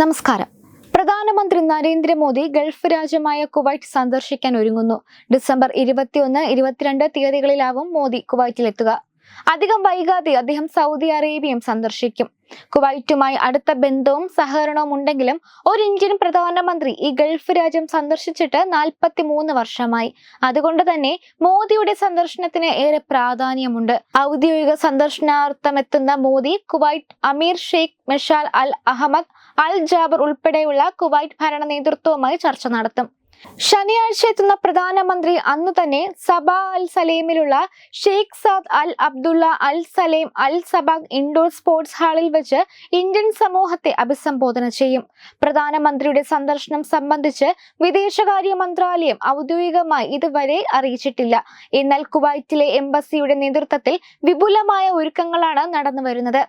നമസ്കാരം. പ്രധാനമന്ത്രി നരേന്ദ്രമോദി ഗൾഫ് രാജ്യമായ കുവൈറ്റ് സന്ദർശിക്കാൻ ഒരുങ്ങുന്നു. ഡിസംബർ ഇരുപത്തിയൊന്ന് ഇരുപത്തിരണ്ട് തീയതികളിലാവും മോദി കുവൈറ്റിലെത്തുക. അധികം വൈകാതെ അദ്ദേഹം സൗദി അറേബ്യയും സന്ദർശിക്കും. കുവൈറ്റുമായി അടുത്ത ബന്ധവും സഹകരണവും ഉണ്ടെങ്കിലും ഒരു ഇന്ത്യൻ പ്രധാനമന്ത്രി ഈ ഗൾഫ് രാജ്യം സന്ദർശിച്ചിട്ട് നാൽപ്പത്തി മൂന്ന് വർഷമായി. അതുകൊണ്ട് തന്നെ മോദിയുടെ സന്ദർശനത്തിന് ഏറെ പ്രാധാന്യമുണ്ട്. ഔദ്യോഗിക സന്ദർശനാർത്ഥം എത്തുന്ന മോദി കുവൈറ്റ് അമീർ Sheikh Mishal Al Ahmad Al Jaber ഉൾപ്പെടെയുള്ള കുവൈറ്റ് ഭരണ നേതൃത്വവുമായി ചർച്ച നടത്തും. ശനിയാഴ്ച എത്തുന്ന പ്രധാനമന്ത്രി അന്ന് തന്നെ സബ Al സലേമിലുള്ള Sheikh Saad Al Abdullah Al Salem Al Sabah indoor sports ഹാളിൽ വെച്ച് ഇന്ത്യൻ സമൂഹത്തെ അഭിസംബോധന ചെയ്യും. പ്രധാനമന്ത്രിയുടെ സന്ദർശനം സംബന്ധിച്ച് വിദേശകാര്യ മന്ത്രാലയം ഔദ്യോഗികമായി ഇതുവരെ അറിയിച്ചിട്ടില്ല. എന്നാൽ കുവൈറ്റിലെ എംബസിയുടെ നേതൃത്വത്തിൽ വിപുലമായ ഒരുക്കങ്ങളാണ് നടന്നുവരുന്നത്.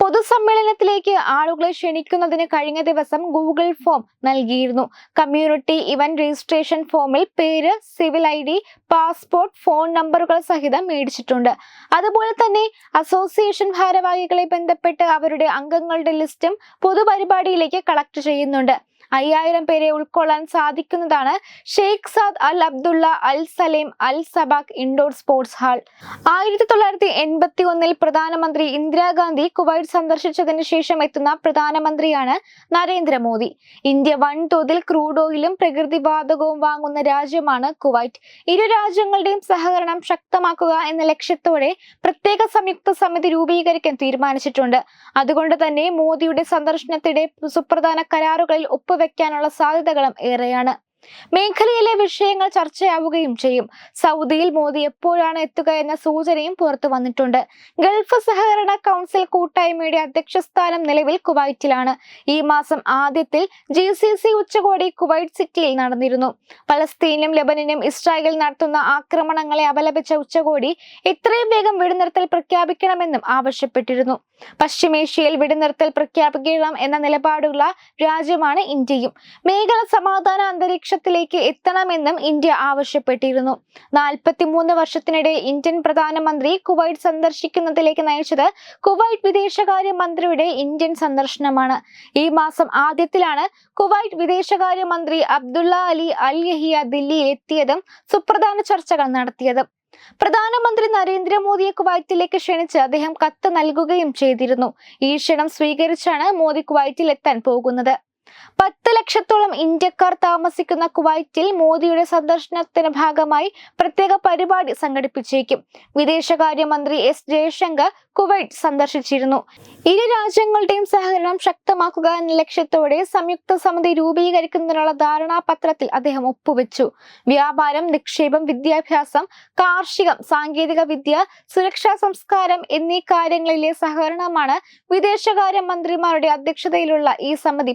പൊതുസമ്മേളനത്തിലേക്ക് ആളുകളെ ക്ഷണിക്കുന്നതിന് കഴിഞ്ഞ ദിവസം ഗൂഗിൾ ഫോം നൽകിയിരുന്നു. കമ്മ്യൂണിറ്റി ഇവന്റ് രജിസ്ട്രേഷൻ ഫോമിൽ പേര് civil I D passport phone നമ്പറുകൾ സഹിതം മേടിച്ചിട്ടുണ്ട്. അതുപോലെ തന്നെ അസോസിയേഷൻ ഭാരവാഹികളെ ബന്ധപ്പെട്ട് അവരുടെ അംഗങ്ങളുടെ ലിസ്റ്റും പൊതുപരിപാടിയിലേക്ക് കളക്ട് ചെയ്യുന്നുണ്ട്. അയ്യായിരം പേരെ ഉൾക്കൊള്ളാൻ സാധിക്കുന്നതാണ് Sheikh Saad Al Abdullah Al Salim Al Sabah indoor sports hall. ആയിരത്തി തൊള്ളായിരത്തി എൺപത്തി ഒന്നിൽ പ്രധാനമന്ത്രി ഇന്ദിരാഗാന്ധി കുവൈറ്റ് സന്ദർശിച്ചതിന് ശേഷം എത്തുന്ന പ്രധാനമന്ത്രിയാണ് നരേന്ദ്രമോദി. ഇന്ത്യ വൻതോതിൽ ക്രൂഡ് ഓയിലും പ്രകൃതിവാതകവും വാങ്ങുന്ന രാജ്യമാണ് കുവൈറ്റ്. ഇരു രാജ്യങ്ങളുടെയും സഹകരണം ശക്തമാക്കുക എന്ന ലക്ഷ്യത്തോടെ പ്രത്യേക സംയുക്ത സമിതി രൂപീകരിക്കാൻ തീരുമാനിച്ചിട്ടുണ്ട്. അതുകൊണ്ട് തന്നെ മോദിയുടെ സന്ദർശനത്തിടെ സുപ്രധാന കരാറുകളിൽ ഒപ്പുവെക്കാനുള്ള സാധ്യതകളും ഏറെയാണ്. മേഖലയിലെ വിഷയങ്ങൾ ചർച്ചയാവുകയും ചെയ്യും. സൗദിയിൽ മോദി എപ്പോഴാണ് എത്തുക എന്ന സൂചനയും പുറത്തു വന്നിട്ടുണ്ട്. ഗൾഫ് സഹകരണ കൗൺസിൽ കൂട്ടായ്മയുടെ അധ്യക്ഷ സ്ഥാനം നിലവിൽ കുവൈറ്റിലാണ്. ഈ മാസം ആദ്യത്തിൽ ജി സി സി ഉച്ചകോടി കുവൈറ്റ് സിറ്റിയിൽ നടന്നിരുന്നു. പലസ്തീനും ലബനനും ഇസ്രായേൽ നടത്തുന്ന ആക്രമണങ്ങളെ അപലപിച്ച ഉച്ചകോടി എത്രയും വേഗം വെടിനിർത്തൽ പ്രഖ്യാപിക്കണമെന്നും ആവശ്യപ്പെട്ടിരുന്നു. പശ്ചിമേഷ്യയിൽ വെടിനിർത്തൽ പ്രഖ്യാപിക്കണം എന്ന നിലപാടുള്ള രാജ്യമാണ് ഇന്ത്യയും. മേഖല സമാധാന അന്തരീക്ഷത്തിലേക്ക് എത്തണമെന്നും ഇന്ത്യ ആവശ്യപ്പെട്ടിരുന്നു. നാൽപ്പത്തിമൂന്ന് വർഷത്തിനിടെ ഇന്ത്യൻ പ്രധാനമന്ത്രി കുവൈറ്റ് സന്ദർശിക്കുന്നതിലേക്ക് നയിച്ചത് കുവൈറ്റ് വിദേശകാര്യ മന്ത്രിയുടെ ഇന്ത്യൻ സന്ദർശനമാണ്. ഈ മാസം ആദ്യത്തിലാണ് കുവൈറ്റ് വിദേശകാര്യ മന്ത്രി അബ്ദുള്ള അലി അൽ യഹിയ ദില്ലിയിൽ എത്തിയതും സുപ്രധാന ചർച്ചകൾ നടത്തിയതും. പ്രധാനമന്ത്രി നരേന്ദ്രമോദിയെ കുവൈറ്റിലേക്ക് ക്ഷണിച്ച് അദ്ദേഹം കത്ത് നൽകുകയും ചെയ്തിരുന്നു. ഈ ക്ഷണം സ്വീകരിച്ചാണ് മോദി കുവൈറ്റിൽ എത്താൻ പോകുന്നത്. പത്ത് ലക്ഷത്തോളം ഇന്ത്യക്കാർ താമസിക്കുന്ന കുവൈറ്റിൽ മോദിയുടെ സന്ദർശനത്തിന്റെ ഭാഗമായി പ്രത്യേക പരിപാടി സംഘടിപ്പിച്ചേക്കും. വിദേശകാര്യമന്ത്രി എസ് ജയശങ്കർ കുവൈറ്റ് സന്ദർശിച്ചിരുന്നു. ഇരു രാജ്യങ്ങളുടെയും സഹകരണം ശക്തമാക്കുക എന്ന ലക്ഷ്യത്തോടെ സംയുക്ത സമിതി രൂപീകരിക്കുന്നതിനുള്ള ധാരണാപത്രത്തിൽ അദ്ദേഹം ഒപ്പുവെച്ചു. വ്യാപാരം നിക്ഷേപം വിദ്യാഭ്യാസം കാർഷികം സാങ്കേതിക വിദ്യ സുരക്ഷാ സംസ്കാരം എന്നീ കാര്യങ്ങളിലെ സഹകരണമാണ് വിദേശകാര്യ മന്ത്രിമാരുടെ അധ്യക്ഷതയിലുള്ള ഈ സമിതി